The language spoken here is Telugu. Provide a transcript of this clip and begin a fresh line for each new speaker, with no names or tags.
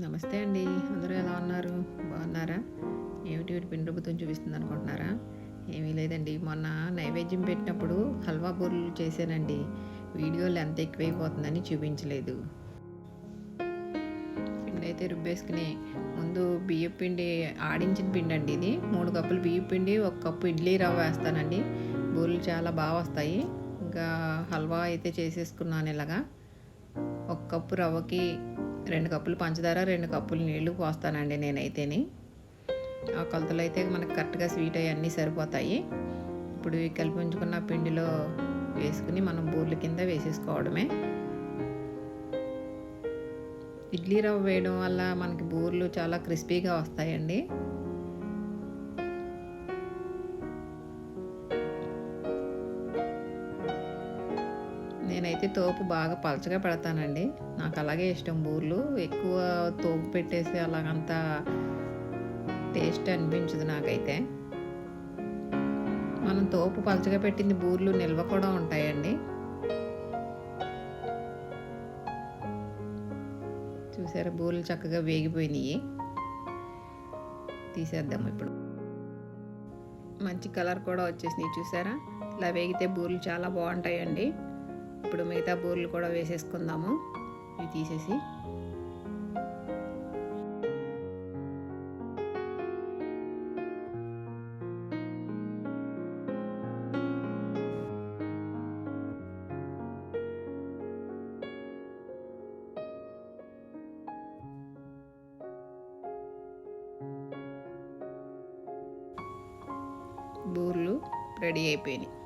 నమస్తే అండి. అందరూ ఎలా ఉన్నారు? బాగున్నారా? ఏమిటి వీటి పిండి రుబ్బుతం చూపిస్తుంది అనుకుంటున్నారా? ఏమీ లేదండి. మొన్న నైవేద్యం పెట్టినప్పుడు హల్వా బూరెలు చేశానండి. వీడియోలు ఎంత ఎక్కువైపోతుందని చూపించలేదు. పిండి అయితే రుబ్బేసుకుని ముందు బియ్యం పిండి ఆడించిన పిండి అండి ఇది. మూడు కప్పులు బియ్యం పిండి ఒక కప్పు ఇడ్లీ రవ్వ వేస్తానండి. బూరెలు చాలా బాగా వస్తాయి. ఇంకా హల్వా అయితే చేసేసుకున్నాను ఇలాగా. ఒక కప్పు రవ్వకి రెండు కప్పులు పంచదార రెండు కప్పులు నీళ్ళు పోస్తానండి నేనైతేని. ఆ కొలతలు అయితే మనకు కరెక్ట్గా స్వీట్ అవన్నీ సరిపోతాయి. ఇప్పుడు కలిపి ఉంచుకున్న పిండిలో వేసుకుని మనం బూర్ల కింద వేసేసుకోవడమే. ఇడ్లీ రవ్వ వేయడం వల్ల మనకి బూర్లు చాలా క్రిస్పీగా వస్తాయండి. నేనైతే తోపు బాగా పలచగా పెడతానండి. నాకు అలాగే ఇష్టం. బూర్లు ఎక్కువ తోపు పెట్టేసి అలాగంత టేస్ట్ అనిపించదు నాకైతే. మనం తోపు పలచగా పెట్టింది బూర్లు నిల్వ కూడా ఉంటాయండి. చూసారా? బూర్లు చక్కగా వేగిపోయినాయి. తీసేద్దాం ఇప్పుడు. మంచి కలర్ కూడా వచ్చేసినాయి. చూసారా? ఇలా వేగితే బూర్లు చాలా బాగుంటాయండి. ఇప్పుడు మిగతా బూర్లు కూడా వేసేసుకుందాము. ఇవి తీసేసి. బూర్లు రెడీ అయిపోయినాయి.